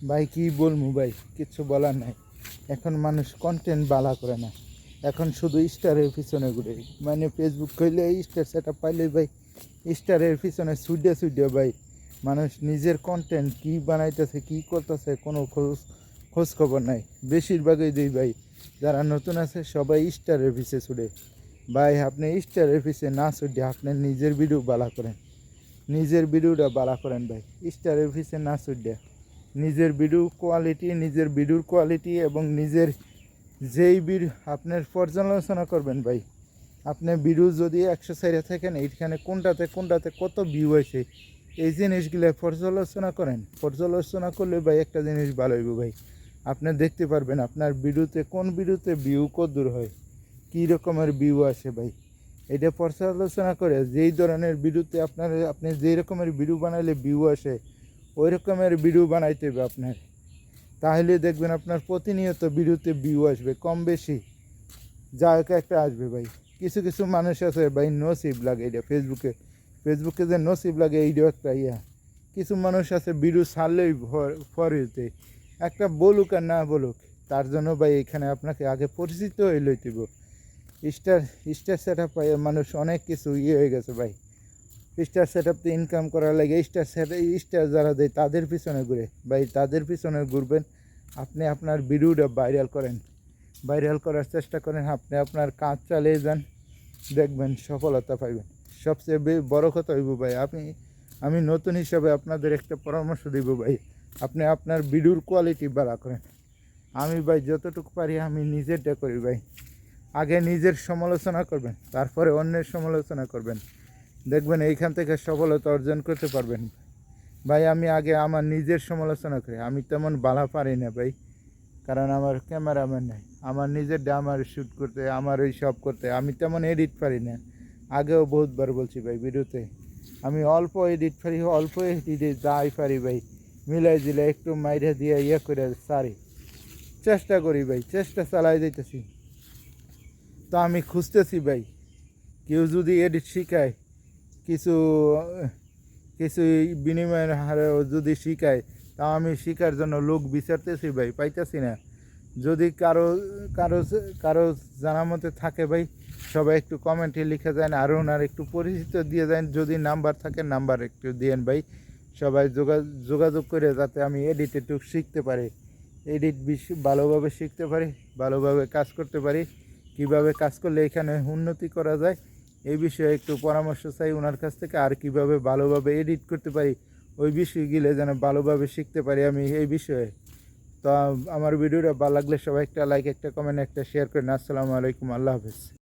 ভাই, কি বলব ভাই? কিচ্ছু বলার নাই। এখন মানুষ কন্টেন্ট বালা করে না। এখন শুধু স্টারের পিছনে ঘুরে। মানে ফেসবুক খুললে স্টার সেট পাইলে ভাই, স্টারের পিছনে সুইডে সুইডে ভাই, মানুষ নিজের কন্টেন্ট কি বানাইতেছে, কি করতেছে, কোনো খোঁজ খোঁজ খবর নাই। বেশিরভাগই দিই ভাই, যারা নতুন আছে সবাই স্টারের পিছে ছুটে। ভাই, আপনি স্টারের পিছে না ছুটে আপনি নিজের ভিডিও বালা করেন। নিজের ভিডিওটা বালা করেন ভাই, স্টারের পিছে না ছুট ছুটে। নিজের ভিডিও কোয়ালিটি নিজের ভিডিওর কোয়ালিটি এবং নিজের যেই ভিডিও আপনার পর্যালোচনা করবেন ভাই, আপনি ভিডিও যদি একশো সাইডে থাকেন, এইখানে কোনটাতে কোনটাতে কত ভিউ হয়েছে এই জিনিসগুলো পর্যালোচনা করেন। পর্যালোচনা করলে ভাই একটা জিনিস ভালো হইব ভাই, আপনি দেখতে পারবেন আপনার ভিডিওতে কোন ভিডিওতে ভিউ কত দূর হয়, কী রকমের ভিউ আসে ভাই, এটা পর্যালোচনা করে যেই ধরনের ভিডিওতে আপনার, আপনি যেই রকমের ভিডিও বানাইলে ভিউ আসে ওই রকমের ভিডিও বানাইতে হবে আপনার। তাহলে দেখবেন আপনার প্রতিনিয়ত ভিডিওতে ভিউ আসবে, কম বেশি। যা হোক একটা আসবে ভাই। কিছু কিছু মানুষ আছে ভাই, নসিব লাগে এটা ফেসবুকে ফেসবুকে যে নসিব লাগে, এইটাও একটা ইয়া। কিছু মানুষ আছে ভিডিও ছাড়লেই ফরিতে একটা বলুক আর না বলুক, তার জন্য ভাই এখানে আপনাকে আগে পরিচিত হয়ে লইতেব স্টার স্টার সেট আপ মানুষ অনেক কিছু ইয়ে হয়ে গেছে ভাই। স্টার সেট আপতে ইনকাম করার লাগে, স্টার সেট স্টার যারা দেয় তাদের পিছনে ঘুরে। ভাই, তাদের পিছনে ঘুরবেন, আপনি আপনার ভিডিওটা ভাইরাল করেন। ভাইরাল করার চেষ্টা করেন, আপনি আপনার কাজ চালিয়ে যান, দেখবেন সফলতা পাইবেন। সবচেয়ে বড় কথা হইব ভাই, আপনি আমি নতুন হিসাবে আপনাদের একটা পরামর্শ দিব ভাই, আপনি আপনার ভিডিওর কোয়ালিটি বাড়া করেন। আমি ভাই, যতটুকু পারি আমি নিজেরটা করি ভাই। আগে নিজের সমালোচনা করবেন, তারপরে অন্যের সমালোচনা করবেন। দেখবেন এইখান থেকে সফলতা অর্জন করতে পারবেন। ভাই, আমি আগে আমার নিজের সমালোচনা করি। আমি তেমন বালা পারি না ভাই, কারণ আমার ক্যামেরাম্যান নাই। আমার নিজের আমার শ্যুট করতে, আমার ওই সব করতে, আমি তেমন এডিট পারি না। আগেও বহুতবার বলছি ভাই, ভিডিওতে, আমি অল্প এডিট পারি, অল্প এডিটে যাই পারি ভাই। মিলাই দিলে একটু মাইরে দিয়ে ইয়ে করে সারি। চেষ্টা করি ভাই, চেষ্টা চালাই দিতেছি তো আমি খুঁজতেছি ভাই, কেউ যদি এডিট শিখায় কিছু কিছু বিনিময়ের হারে যদি শিখায় তাও আমি শিখার জন্য লোক বিচারতেছি ভাই, পাইতেছি না। যদি কারও কারও কারও জানা মতে থাকে ভাই, সবাই একটু কমেন্টে লিখে দেন আর ওনার একটু পরিচিত দিয়ে দেন যদি নাম্বার থাকে নাম্বার একটু দিয়েন ভাই। সবাই যোগা, যোগাযোগ করে যাতে আমি এডিট একটু শিখতে পারি। এডিট ভালোভাবে শিখতে পারি, ভালোভাবে কাজ করতে পারি। কীভাবে কাজ করলে এখানে উন্নতি করা যায় এই বিষয়ে একটু পরামর্শ চাই ওনার কাছ থেকে, আর কীভাবে ভালোভাবে এডিট করতে পারি, ওই বিষয়ে বিষয়গুলো যেন ভালোভাবে শিখতে পারি আমি এই বিষয়ে। তো আমার ভিডিওটা ভালো লাগলে সবাই একটা লাইক একটা কমেন্ট একটা শেয়ার করেন। আসসালামু আলাইকুম, আল্লাহ হাফেজ।